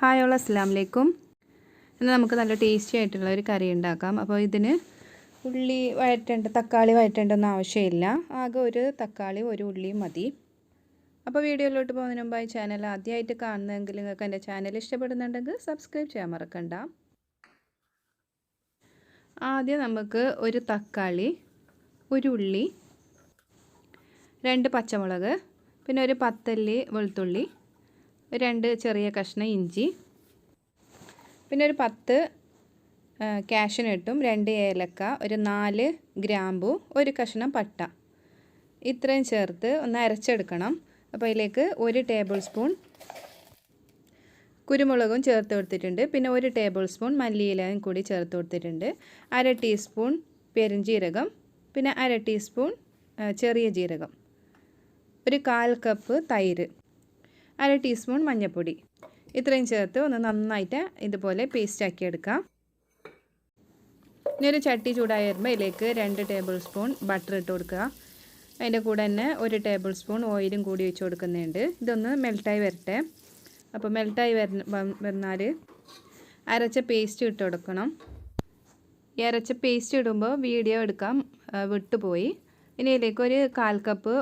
Hi all അസ്സാം വലൈക്കും ഇന്ന് നമുക്ക് നല്ല ടേസ്റ്റി ആയിട്ടുള്ള ഒരു കറി ഉണ്ടാക്കാം. അപ്പോൾ ഇതിന് ഉള്ളി വഴറ്റേണ്ട തക്കാളി വഴറ്റേണ്ടൊന്നും ആവശ്യമില്ല. ആകെ ഒരു തക്കാളി ഒരു ഉള്ളിയും മതി. അപ്പോൾ വീഡിയോയിലോട്ട് പോകുന്നതിന് മുമ്പായി ചാനൽ ആദ്യമായിട്ട് കാണുന്നതെങ്കിൽ നിങ്ങൾക്ക് എന്റെ ചാനൽ ഇഷ്ടപ്പെടുന്നുണ്ടെങ്കിൽ സബ്സ്ക്രൈബ് ചെയ്യാൻ മറക്കണ്ട. ആദ്യം നമുക്ക് ഒരു തക്കാളി ഒരു ഉള്ളി രണ്ട് പച്ചമുളക് പിന്നെ ഒരു പത്തല്ലി വെളുത്തുള്ളി രണ്ട് ചെറിയ കഷ്ണം ഇഞ്ചി. പിന്നെ ഒരു പത്ത് കാഷ്യനട്ടും രണ്ട് ഏലക്ക ഒരു നാല് ഗ്രാമ്പു ഒരു കഷ്ണം പട്ട. ഇത്രയും ചേർത്ത് ഒന്ന് അരച്ചെടുക്കണം. അപ്പോൾ അതിലേക്ക് ഒരു ടേബിൾ സ്പൂൺ കുരുമുളകും ചേർത്ത് കൊടുത്തിട്ടുണ്ട്. പിന്നെ ഒരു ടേബിൾ സ്പൂൺ മല്ലിയിലയും കൂടി ചേർത്ത് കൊടുത്തിട്ടുണ്ട്. അര ടീസ്പൂൺ പെരുംജീരകം. പിന്നെ അര ടീസ്പൂൺ ചെറിയ ജീരകം. ഒരു കാൽ കപ്പ് തൈര്. അര ടീസ്പൂൺ മഞ്ഞൾപ്പൊടി ഇത്രയും ചേർത്ത് ഒന്ന് നന്നായിട്ട് ഇതുപോലെ പേസ്റ്റ് ആക്കി എടുക്കാം. ഇനി ഒരു ചട്ടി ചൂടായി വരുമ്പോൾ ഇതിലേക്ക് രണ്ട് ടേബിൾ സ്പൂൺ ബട്ടർ ഇട്ട് കൊടുക്കുക. അതിന്റെ കൂടെ തന്നെ ഒരു ടേബിൾ സ്പൂൺ ഓയിലും കൂടി ഒഴിച്ച് കൊടുക്കുന്നുണ്ട്. ഇതൊന്ന് മെൽട്ടായി വരട്ടെ. അപ്പോൾ മെൽട്ടായി വര വന്നാൽ അരച്ച പേസ്റ്റ് ഇട്ട് കൊടുക്കണം. ഈ അരച്ച പേസ്റ്റ് ഇടുമ്പോൾ വീഡിയോ എടുക്കാം വിട്ടുപോയി. ഇനി ഇതിലേക്ക് ഒരു കാൽ കപ്പ്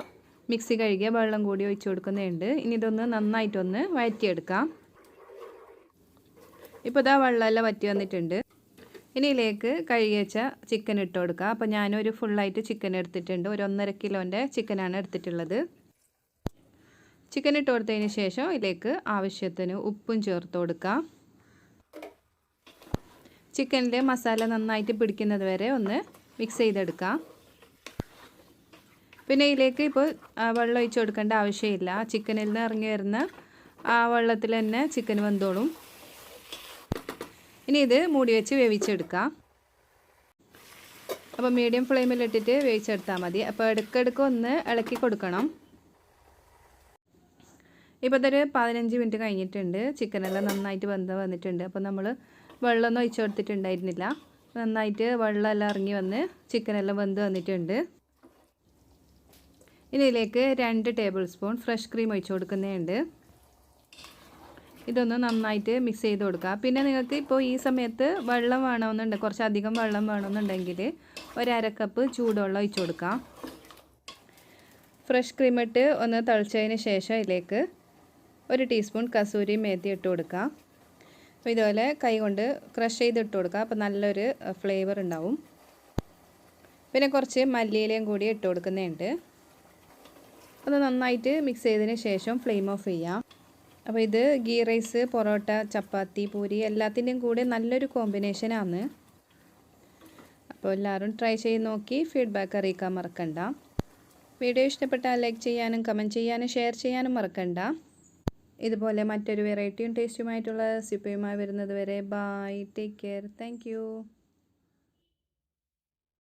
മിക്സി കഴുകിയ വെള്ളം കൂടി ഒഴിച്ചു കൊടുക്കുന്നുണ്ട് ഇനി ഇതൊന്ന് നന്നായിട്ടൊന്ന് വഴറ്റിയെടുക്കാം. ഇപ്പോൾ ഇതാ വെള്ളമെല്ലാം വറ്റി വന്നിട്ടുണ്ട്. ഇനി ഇതിലേക്ക് കഴുകി വെച്ച ചിക്കൻ ഇട്ട് കൊടുക്കുക അപ്പോൾ ഞാനൊരു ഫുള്ളായിട്ട് ചിക്കൻ എടുത്തിട്ടുണ്ട്. ഒരു ഒന്നര കിലോന്റെ ചിക്കനാണ് എടുത്തിട്ടുള്ളത്. ചിക്കൻ ഇട്ട് കൊടുത്തതിന് ശേഷം ഇതിലേക്ക് ആവശ്യത്തിന് ഉപ്പും ചേർത്ത് കൊടുക്കാം. ചിക്കനിൽ മസാല നന്നായിട്ട് പിടിക്കുന്നത് വരെ ഒന്ന് മിക്സ് ചെയ്തെടുക്കാം. പിന്നെ ഇതിലേക്ക് ഇപ്പോൾ വെള്ളം ഒഴിച്ച് കൊടുക്കേണ്ട ആവശ്യമില്ല. ചിക്കനിൽ നിന്ന് ഇറങ്ങി വരുന്ന ആ വെള്ളത്തിൽ തന്നെ ചിക്കൻ വെന്തോളും. ഇനി ഇത് മൂടി വെച്ച് വേവിച്ചെടുക്കാം. അപ്പോൾ മീഡിയം ഫ്ലെയിമിലിട്ടിട്ട് വേവിച്ചെടുത്താൽ മതി. അപ്പോൾ ഇടയ്ക്കിടയ്ക്ക് ഒന്ന് ഇളക്കി കൊടുക്കണം. ഇപ്പോൾ ഇതൊരു പതിനഞ്ച് മിനിറ്റ് കഴിഞ്ഞിട്ടുണ്ട്. ചിക്കനെല്ലാം നന്നായിട്ട് വെന്ത് വന്നിട്ടുണ്ട്. അപ്പോൾ നമ്മൾ വെള്ളമൊന്നും ഒഴിച്ചു കൊടുത്തിട്ടുണ്ടായിരുന്നില്ല. നന്നായിട്ട് വെള്ളമെല്ലാം ഇറങ്ങി വന്ന് ചിക്കനെല്ലാം വെന്ത് വന്നിട്ടുണ്ട്. ഇനി ഇതിലേക്ക് രണ്ട് ടേബിൾ സ്പൂൺ ഫ്രഷ് ക്രീം ഒഴിച്ച് കൊടുക്കുന്നുണ്ട് ഇതൊന്ന് നന്നായിട്ട് മിക്സ് ചെയ്ത് കൊടുക്കുക. പിന്നെ നിങ്ങൾക്ക് ഇപ്പോൾ ഈ സമയത്ത് വെള്ളം വേണമെന്നുണ്ട് കുറച്ചധികം വെള്ളം വേണമെന്നുണ്ടെങ്കിൽ ഒരു അര കപ്പ് ചൂടുവെള്ളം ഒഴിച്ചു കൊടുക്കാം ഫ്രഷ് ക്രീം ഇട്ട് ഒന്ന് തിളച്ചതിന് ശേഷം ഇതിലേക്ക് ഒരു ടീസ്പൂൺ കസൂരി മേത്തി ഇട്ട് കൊടുക്കുക. അപ്പോൾ ഇതുപോലെ കൈ കൊണ്ട് ക്രഷ് ചെയ്ത് ഇട്ട് കൊടുക്കുക. അപ്പോൾ നല്ലൊരു ഫ്ലേവർ ഉണ്ടാവും. പിന്നെ കുറച്ച് മല്ലിയിലയും കൂടി ഇട്ട് കൊടുക്കുന്നുണ്ട് അത് നന്നായിട്ട് മിക്സ് ചെയ്തതിന് ശേഷം ഫ്ലെയിം ഓഫ് ചെയ്യാം. അപ്പോൾ ഇത് ഗീ റൈസ് പൊറോട്ട ചപ്പാത്തി പൂരി എല്ലാത്തിന്റെയും കൂടെ നല്ലൊരു കോമ്പിനേഷനാണ് അപ്പോൾ എല്ലാവരും ട്രൈ ചെയ്ത് നോക്കി ഫീഡ്ബാക്ക് അറിയിക്കാൻ മറക്കണ്ട. വീഡിയോ ഇഷ്ടപ്പെട്ടാൽ ലൈക്ക് ചെയ്യാനും കമന്റ് ചെയ്യാനും ഷെയർ ചെയ്യാനും മറക്കണ്ട. ഇതുപോലെ മറ്റൊരു വെറൈറ്റിയും ടേസ്റ്റുമായിട്ടുള്ള റെസിപ്പിയുമായി വരുന്നത് വരെ ബായ് ടേക്ക് കെയർ താങ്ക്